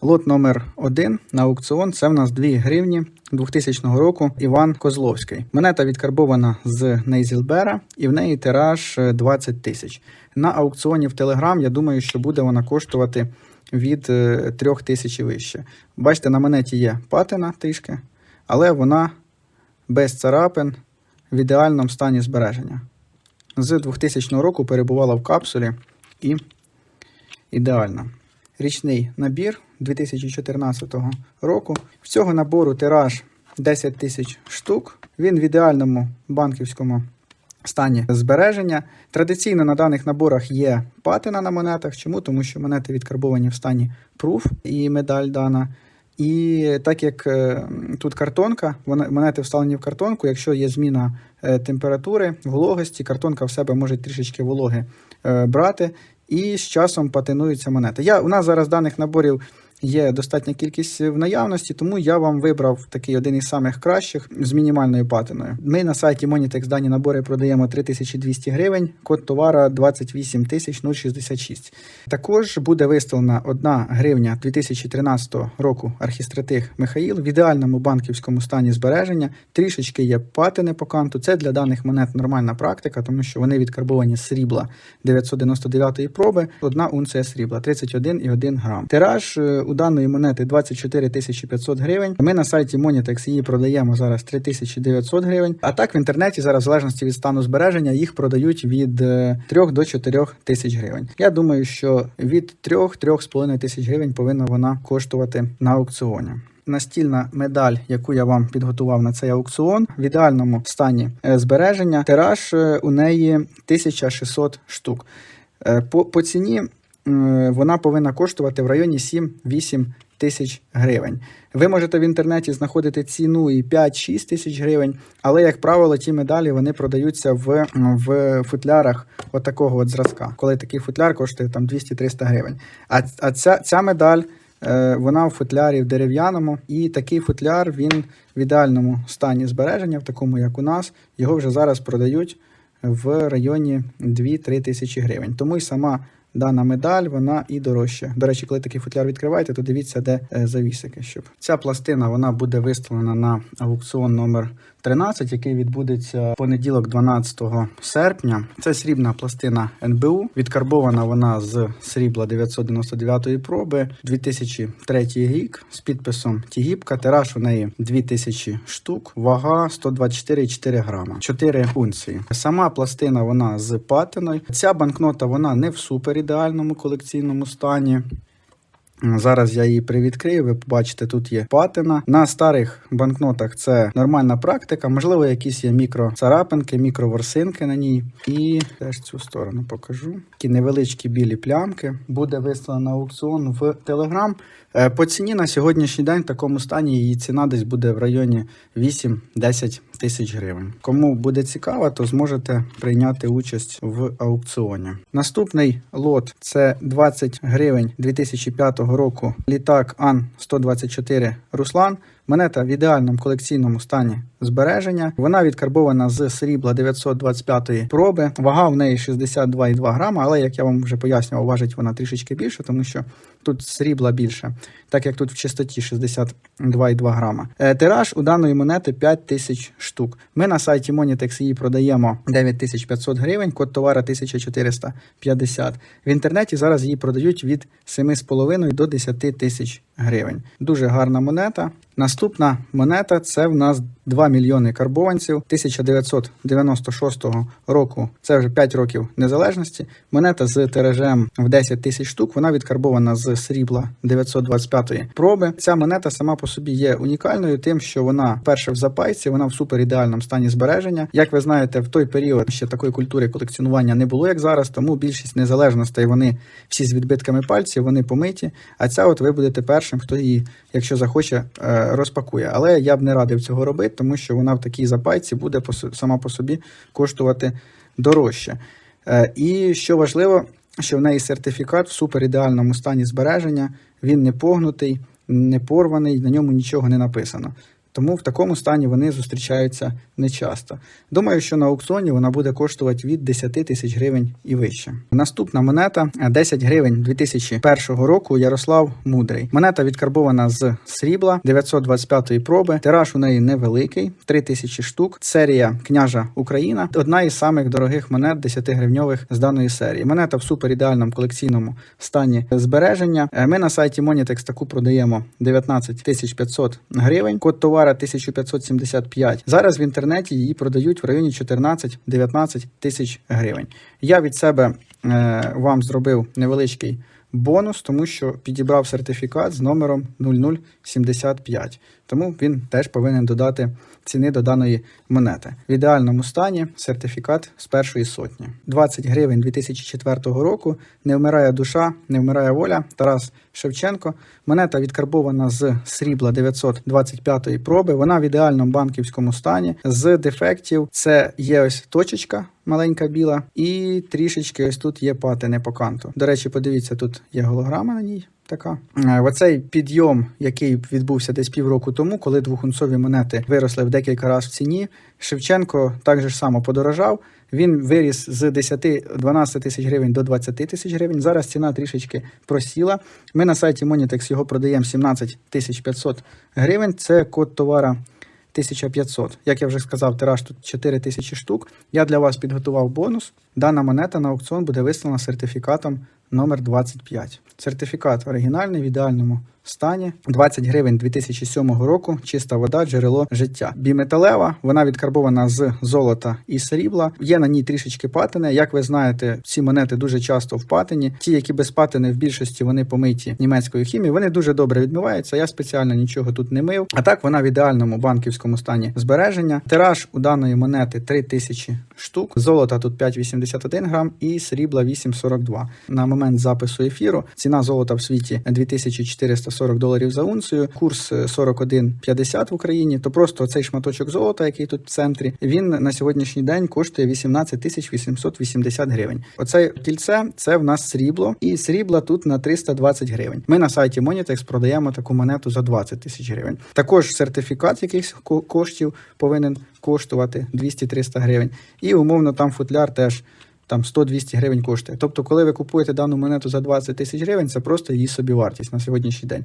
Лот номер 1 на аукціон це в нас 2 гривні 2000 року Іван Козловський. Монета відкарбована з Нейзілбера і в неї тираж е, 20 тисяч. На аукціоні в Телеграм я думаю, що буде вона коштувати від 3 тисяч і вище. Бачите, на монеті є патина трішки, але вона без царапин в ідеальному стані збереження. З 2000 року перебувала в капсулі і ідеально. Річний набір 2014 року. В цього набору тираж 10 тисяч штук. Він в ідеальному банківському стані збереження. Традиційно на даних наборах є патина на монетах. Чому? Тому що монети відкарбовані в стані proof і медаль дана. І так як е, тут картонка, монети вставлені в картонку, якщо є зміна е, температури, вологості, картонка в себе може трішечки вологи е, брати, і з часом патинуються монети. Я, у нас зараз даних наборів є достатня кількість в наявності, тому я вам вибрав такий один із самих кращих з мінімальною патиною. Ми на сайті Monitex дані набори продаємо 3200 гривень, код товара 28 066. Також буде виставлена 1 гривня 2013 року архістратиг Михаїл в ідеальному банківському стані збереження. Трішечки є патини по канту. Це для даних монет нормальна практика, тому що вони відкарбовані з срібла 999 проби, одна унція срібла 31,1 грам. Тираж е, у даної монети 24 500 гривень. Ми на сайті Monitex її продаємо зараз 3900 гривень. А так в інтернеті зараз, в залежності від стану збереження, їх продають від 3 до 4 тисяч гривень. Я думаю, що від 3-3,5 тисяч гривень повинна вона коштувати на аукціоні. Настільна медаль, яку я вам підготував на цей аукціон, в ідеальному стані е, збереження. Тираж е, у неї 1600 штук. Е, По, по ціні е, вона повинна коштувати в районі 7-8 тисяч гривень. Ви можете в інтернеті знаходити ціну і 5-6 тисяч гривень, але, як правило, ті медалі вони продаються в, в футлярах отакого от зразка, коли такий футляр коштує там 200-300 гривень. А, а ця, ця медаль. е, Вона в футлярі в дерев'яному, і такий футляр він в ідеальному стані збереження, в такому як у нас. Його вже зараз продають в районі 2-3 тисячі гривень. Тому й сама дана медаль вона і дорожча. До речі, коли такий футляр відкриваєте, то дивіться, де е, завісики. Щоб ця пластина вона буде виставлена на аукціон номер 13, який відбудеться в понеділок, 12 серпня. Це срібна пластина НБУ. Відкарбована вона з срібла 999 проби 2003 рік з підписом Тігіпка. Тираж у неї 2000 штук, вага 124,4 грама, 4 унції. Сама пластина вона з патиною. Ця банкнота вона не в суперідеальному колекційному стані. Зараз я її привідкрию. Ви побачите, тут є патина. На старих банкнотах це нормальна практика. Можливо, якісь є мікроцарапинки, мікроворсинки на ній. І теж цю сторону покажу. Такі невеличкі білі плямки. Буде виставлено на аукціон в. Е, По ціні на сьогоднішній день в такому стані її ціна десь буде в районі 8-10 тисяч гривень. Кому буде цікаво, то зможете прийняти участь в аукціоні. Наступний лот це 20 гривень 2005 року. Літак Ан-124 Руслан. Монета в ідеальному колекційному стані збереження. Вона відкарбована з срібла 925 проби. Вага в неї 62,2 грама, але як я вам вже пояснював, важить вона трішечки більше, тому що тут срібла більше, так як тут в чистоті 62,2 грама. Е, Тираж у даної монети 5 тисяч штук. Ми на сайті Monitex її продаємо 9500 гривень, код товара 1450. В інтернеті зараз її продають від 7,5 до 10 тисяч гривень. Дуже гарна монета. Наступна монета це в нас 2 мільйони карбованців 1996 року. Це вже 5 років незалежності. Монета з тиражем в 10 тисяч штук. Вона відкарбована з срібла 925-ї проби. Ця монета сама по собі є унікальною, тим, що вона перша в запайці, вона в суперідеальному стані збереження. Як ви знаєте, в той період ще такої культури колекціонування не було, як зараз, тому більшість незалежностей вони всі з відбитками пальців, вони помиті. А ця, от ви будете першим, хто її, якщо захоче, е, розпакує. Але я б не радив цього робити, тому що вона в такій запайці буде сама по собі коштувати дорожче. Е, І що важливо, що в неї сертифікат в суперідеальному стані збереження, він не погнутий, не порваний, на ньому нічого не написано. Тому в такому стані вони зустрічаються нечасто. Думаю, що на аукціоні вона буде коштувати від 10 тисяч гривень і вище. Наступна монета е, 10 гривень 2001 року. Ярослав Мудрий. Монета відкарбована з срібла 925-ї проби. Тираж у неї невеликий, 3 тисячі штук. Серія княжа Україна. Одна із самих дорогих монет 10 гривньових з даної серії. Монета в супер ідеальному колекційному стані збереження. Е, Ми на сайті Monitex таку продаємо 19 500 гривень. Код товара 1575. Зараз в інтернеті її продають в районі 14-19 тисяч гривень. Я від себе е, вам зробив невеличкий бонус, тому що підібрав сертифікат з номером 0075. Тому він теж повинен додати ціни до даної монети. В ідеальному стані сертифікат з першої сотні. 20 гривень 2004 року. Не вмирає душа, не вмирає воля. Тарас Шевченко. Монета відкарбована з срібла 925 проби. Вона в ідеальному банківському стані. З дефектів це є ось точечка маленька біла, і трішечки ось тут є патини по канту. До речі, подивіться, тут є голограма на ній. Така Е, оцей підйом, який відбувся десь півроку тому, коли двохунцові монети виросли в декілька разів в ціні. Шевченко так же ж само подорожав. Він виріс з 10-12 тисяч гривень до 20 тисяч гривень. Зараз ціна трішечки просіла. Ми на сайті Monitex його продаємо 17 тисяч 500 гривень. Це код товара 1500. Як я вже сказав, тираж тут 4 тисячі штук. Я для вас підготував бонус. Дана монета на аукціон буде вислана сертифікатом номер 25. Сертифікат оригінальний в ідеальному стані. 20 гривень 2007 року. Чиста вода, джерело життя. Біметалева, вона відкарбована з золота і срібла. Є на ній трішечки патини. Як ви знаєте, ці монети дуже часто в патині. Ті, які без патини, в більшості вони помиті німецькою хімією. Вони дуже добре відмиваються. Я спеціально нічого тут не мив. А так вона в ідеальному банківському стані збереження. Тираж у даної монети 3000 штук. Золота тут 5,81 грам і срібла 8,42. На момент запису ефіру ціна золота в світі 2440 доларів за унцію, курс е, 41,50 в Україні. То просто цей шматочок золота, який тут в центрі, він на сьогоднішній день коштує 18 тисяч 880 гривень. Оце кільце це в нас срібло, і срібла тут на 320 гривень. Ми на сайті Monitex продаємо таку монету за 20 тисяч гривень. Також сертифікат якихось коштів повинен коштувати 200-300 гривень. І умовно там футляр теж там 100-200 гривень коштує. Тобто, коли ви купуєте дану монету за 20 тисяч гривень, це просто її собівартість на сьогоднішній день.